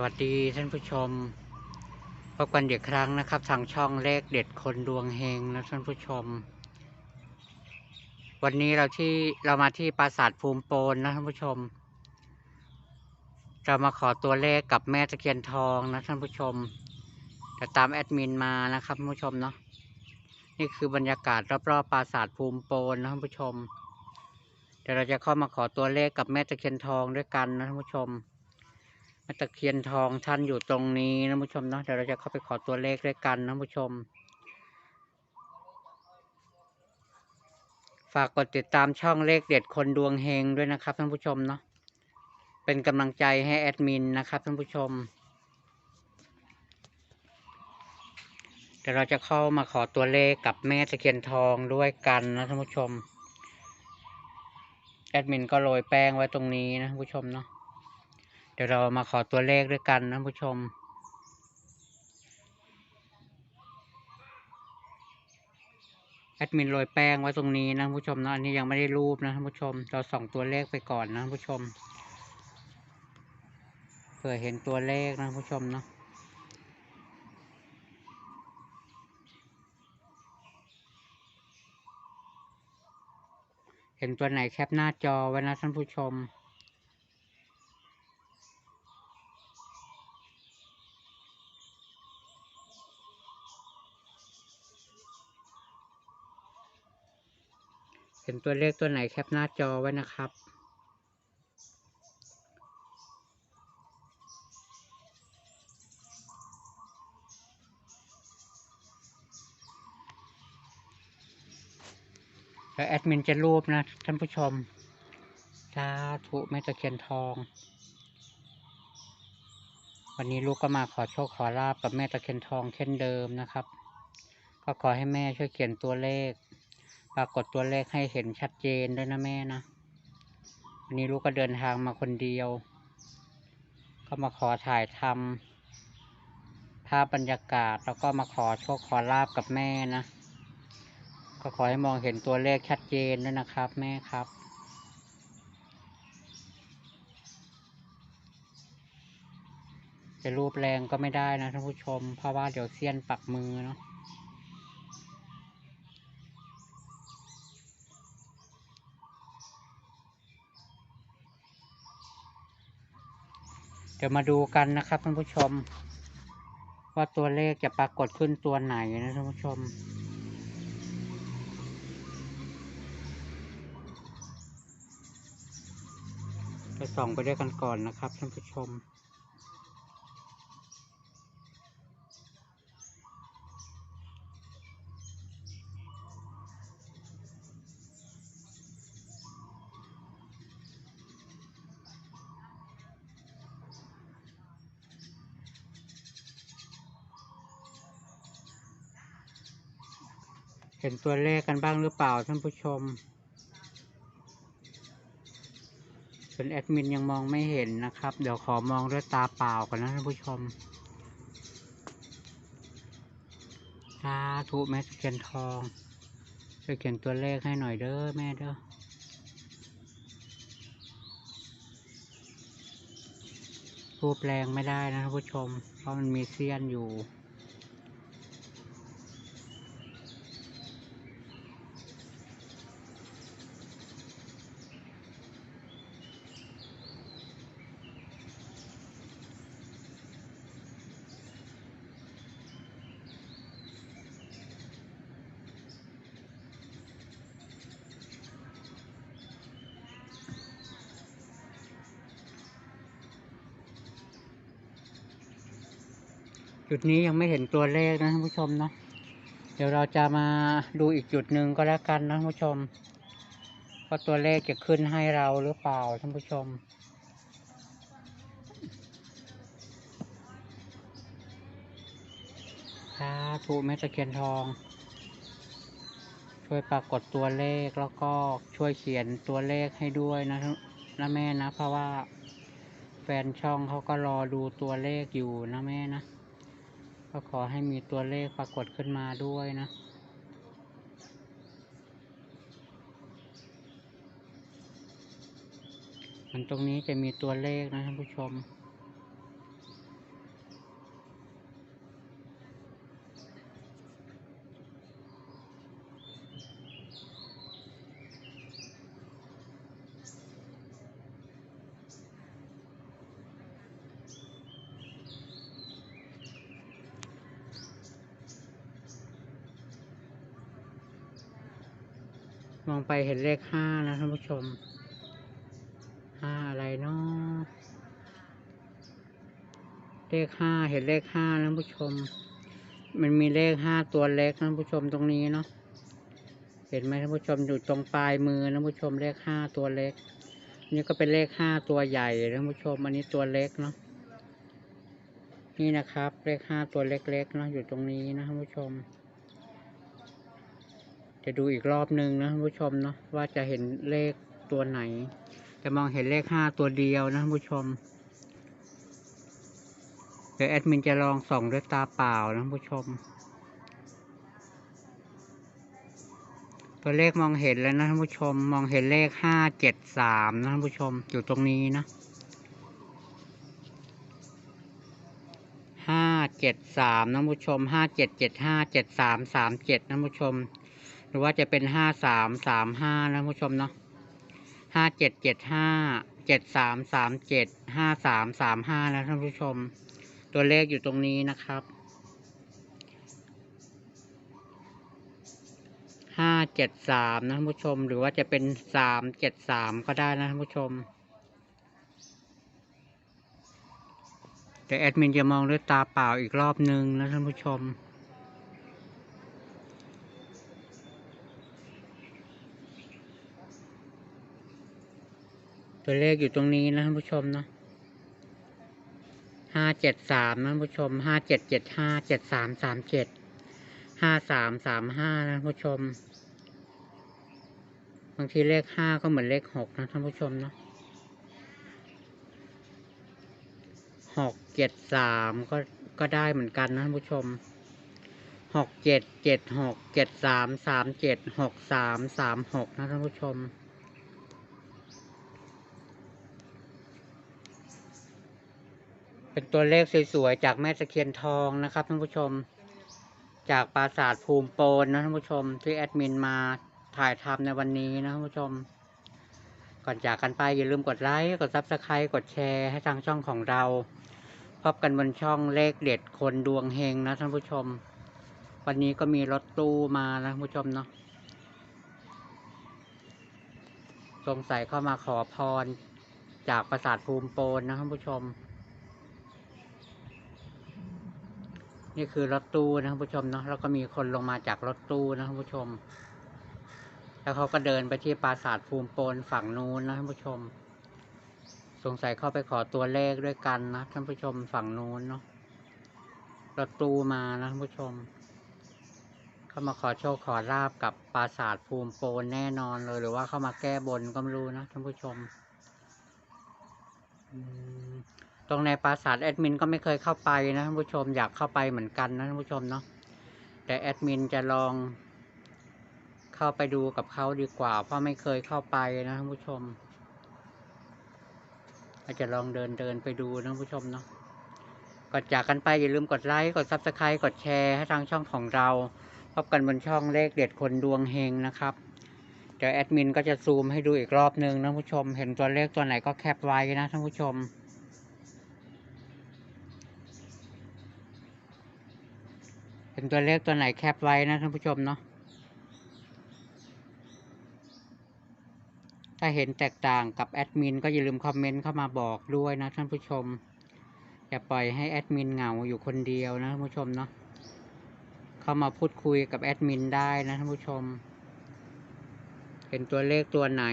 สวัสดีท่านผู้ชมพบกันอีกครั้งนะครับ ทางช่องเลขเด็ดคนดวงเฮงนะท่านผู้ชม วันนี้เราที่เรามาที่ปราสาทภูมิโปนนะท่านผู้ชม เรามาขอตัวเลขกับแม่ตะเคียนทองนะท่านผู้ชมจะตามแอดมินมานะครับท่านผู้ชมเนาะนี่คือบรรยากาศรอบๆปราสาทภูมิโปนนะท่านผู้ชมเดี๋ยวเราจะเข้ามาขอตัวเลขกับแม่ตะเคียนทองด้วยกันนะท่านผู้ชม ตะเคียนทองท่านอยู่ตรงนี้นะผู้ชมเนาะเดี๋ยวเราจะเข้าไปขอตัวเลขด้วยกันนะผู้ชม ฝากกดติดตามช่องเลขเด็ดคนดวงเฮงด้วยนะครับท่านผู้ชมเนาะเป็นกำลังใจให้แอดมินนะครับท่านผู้ชมเดี๋ยวเราจะเข้ามาขอตัวเลขกับแม่ตะเคียนทองด้วยกันนะท่านผู้ชม แอดมินก็โรยแป้งไว้ตรงนี้นะท่านผู้ชมเนาะ ดี๋ยวเรามาขอตัวเลขด้วยกันนะผู้ชม แอดมินโรยแป้งไว้ตรงนี้นะผู้ชมเนาะอันนี้ยังไม่ได้รูปนะผู้ชม เราส่องตัวเลขไปก่อนนะผู้ชมเผื่อเห็นตัวเลขนะผู้ชมเนาะเห็นตัวไหนแคปหน้าจอไว้นะท่านผู้ชม ห็นตัวเลขตัวไหนแคปหน้าจอไว้นะครับ แล้วแอดมินจะรูปนะท่านผู้ชมสาธุแม่ตะเคียนทอง วันนี้ลูกก็มาขอโชคขอลาบกับแม่ตะเคียนทองเช่นเดิมนะครับ ก็ขอให้แม่ช่วยเขียนตัวเลข ปรากฏตัวเลขให้เห็นชัดเจนด้วยนะแม่นะวันนี้ลูกก็เดินทางมาคนเดียว ก็มาขอถ่ายทำภาพบรรยากาศแล้วก็มาขอโชคขอลาบกับแม่นะ ก็ขอให้มองเห็นตัวเลขชัดเจนด้วยนะครับ แม่ครับจะรูปแรงก็ไม่ได้นะท่านผู้ชม เพราะว่าเดี๋ยวเสี้ยนปักมือเนาะ เดี๋ยวมาดูกันนะครับท่านผู้ชม ว่าตัวเลขจะปรากฏขึ้นตัวไหนนะท่านผู้ชม จะส่องไปด้วยกันก่อนนะครับท่านผู้ชม เห็นตัวเลขกันบ้างหรือเปล่าท่านผู้ชมเป็นแอดมินยังมองไม่เห็นนะครับ เดี๋ยวขอมองด้วยตาเปล่าก่อนนะท่านผู้ชมสาธุแม่ตะเคียนทองช่วยเขียนตัวเลขให้หน่อยเด้อแม่เด้อรูปแรงไม่ได้นะท่านผู้ชม เพราะมันมีเสี้ยนอยู่ จุดนี้ยังไม่เห็นตัวเลขนะท่านผู้ชมนะ เดี๋ยวเราจะมาดูอีกจุดหนึ่งก็แล้วกันนะท่านผู้ชมว่าตัวเลขจะขึ้นให้เราหรือเปล่าท่านผู้ชมสาธุแม่ตะเคียนทอง ช่วยปรากฏตัวเลขแล้วก็ช่วยเขียนตัวเลขให้ด้วยนะนะแม่นะ เพราะว่าแฟนช่องเขาก็รอดูตัวเลขอยู่นะแม่นะ ก็ขอให้มีตัวเลขปรากฏขึ้นมาด้วยนะ มันตรงนี้จะมีตัวเลขนะท่านผู้ชม มองไปเห็นเลขห้านะท่านผู้ชมห้าอะไรเนาะเลขห้าเห็นเลขห้าท่านผู้ชม มันมีเลขห้าตัวเล็กนะท่านผู้ชมตรงนี้เนาะเห็นไหมท่านผู้ชมอยู่ตรงปลายมือนะท่านผู้ชมเลขห้าตัวเล็ก นี่ก็เป็นเลขห้าตัวใหญ่ท่านผู้ชมอันนี้ตัวเล็กเนาะนี่นะครับ เลขห้าตัวเล็กๆเนาะอยู่ตรงนี้นะท่านผู้ชม จะดูอีกรอบหนึ่งนะท่านผู้ชมเนาะว่าจะเห็นเลขตัวไหน จะมองเห็นเลขห้าตัวเดียวนะท่านผู้ชมเดี๋ยวแอดมินจะลองส่องด้วยตาเปล่านะท่านผู้ชม ตัวเลขมองเห็นแล้วนะท่านผู้ชม มองเห็นเลขห้าเจ็ดสามนะท่านผู้ชมอยู่ตรงนี้นะห้าเจ็ดสามนะท่านผู้ชมห้าเจ็ดเจ็ดห้าเจ็ดสามสามเจ็ดนะท่านผู้ชม หรือว่าจะเป็นห้าสามสามห้านะท่านผู้ชมเนาะห้าเจ็ดเจ็ดห้าเจ็ดสามสามเจ็ดห้าสามสามห้านะท่านผู้ชม ตัวเลขอยู่ตรงนี้นะครับห้าเจ็ดสามนะท่านผู้ชม หรือว่าจะเป็นสามเจ็ดสามก็ได้นะท่านผู้ชม แต่แอดมินจะมองด้วยตาเปล่าอีกรอบนึงนะท่านผู้ชม ตัวเลขอยู่ตรงนี้นะท่านผู้ชมเนาะห้าเจ็ดสามนะท่านผู้ชมห้าเจ็ดเจ็ดห้าเจ็ดสามสามเจ็ดห้าสามสามห้านะท่านผู้ชม บางทีเลขห้าก็เหมือนเลขหกนะท่านผู้ชมเนาะหกเจ็ดสามก็ก็ได้เหมือนกันนะท่านผู้ชมหกเจ็ดเจ็ดหกเจ็ดสามสามเจ็ดหกสามสามหกนะท่านผู้ชม เป็นตัวเลขสวยๆ จากแม่ตะเคียนทองนะครับท่านผู้ชม จากปราสาทภูมิโปนนะท่านผู้ชม ที่แอดมินมาถ่ายทำในวันนี้นะท่านผู้ชม ก่อนจากกันไปอย่าลืมกดไลค์กดซับสไครต์กดแชร์ให้ทางช่องของเรา พบกันบนช่องเลขเด็ดคนดวงเฮงนะท่านผู้ชม วันนี้ก็มีรถตู้มานะท่านผู้ชมเนาะสงสัยเข้ามาขอพรจากปราสาทภูมิโปนนะท่านผู้ชม นี่คือรถตู้นะท่านผู้ชมเนาะแล้วก็มีคนลงมาจากรถตู้นะท่านผู้ชม แล้วเขาก็เดินไปที่ปราสาทภูมิโปนฝั่งนู้นนะท่านผู้ชม สงสัยเข้าไปขอตัวเลขด้วยกันนะท่านผู้ชมฝั่งนู้นเนาะรถตู้มานะท่านผู้ชมเข้ามาขอโชคขอลาบกับปราสาทภูมิโปนแน่นอนเลย หรือว่าเข้ามาแก้บนก็ไม่รู้นะท่านผู้ชม อืม ตรงในปราสาทแอดมินก็ไม่เคยเข้าไปนะท่านผู้ชมอยากเข้าไปเหมือนกันนะท่านผู้ชมเนาะแต่แอดมินจะลอง เข้าไปดูกับเขาดีกว่า เพราะไม่เคยเข้าไปนะท่านผู้ชมอาจจะลองเดินเดินไปดูนะท่านผู้ชมเนาะก่อนจากกันไปอย่าลืมกดไลค์กดซับสไครต์กดแชร์ให้ทางช่องของเรา พบกันบนช่องเลขเด็ดคนดวงเฮงนะครับเดี๋ยวแอดมินก็จะซูมให้ดูอีกรอบนึงนะท่านผู้ชม เห็นตัวเลขตัวไหนก็แคปไว้นะท่านผู้ชม เป็นตัวเลขตัวไหนแคปไว้นะท่านผู้ชมเนาะถ้าเห็นแตกต่างกับแอดมินก็อย่าลืมคอมเมนต์เข้ามาบอกด้วยนะท่านผู้ชม อย่าปล่อยให้แอดมินเหงาอยู่คนเดียวนะท่านผู้ชมเนาะเข้ามาพูดคุยกับแอดมินได้นะท่านผู้ชมเห็นตัวเลขตัวไหน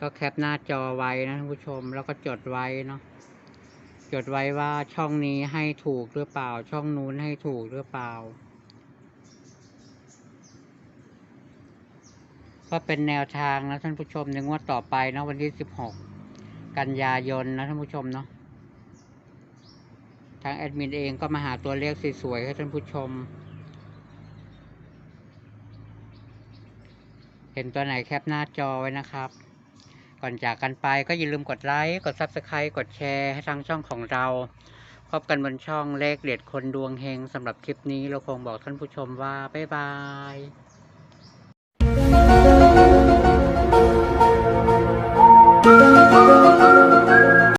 ก็แคปหน้าจอไว้นะท่านผู้ชมแล้วก็จดไว้เนาะ จดไว้ว่าช่องนี้ให้ถูกหรือเปล่า ช่องนู้นให้ถูกหรือเปล่า ก็เป็นแนวทางนะท่านผู้ชมในงวดต่อไปนะวันที่สิบหกกันยายนนะท่านผู้ชมเนาะทางแอดมินเองก็มาหาตัวเลขสวยๆให้ท่านผู้ชม เห็นตัวไหนแคปหน้าจอไว้นะครับ ก่อนจากกันไปก็อย่าลืมกดไลค์ กด Subscribe กดแชร์ให้ทางช่องของเรา พบกันบนช่องเลขเด็ดคนดวงเฮงสำหรับคลิปนี้เราคงบอกท่านผู้ชมว่า บ๊ายบาย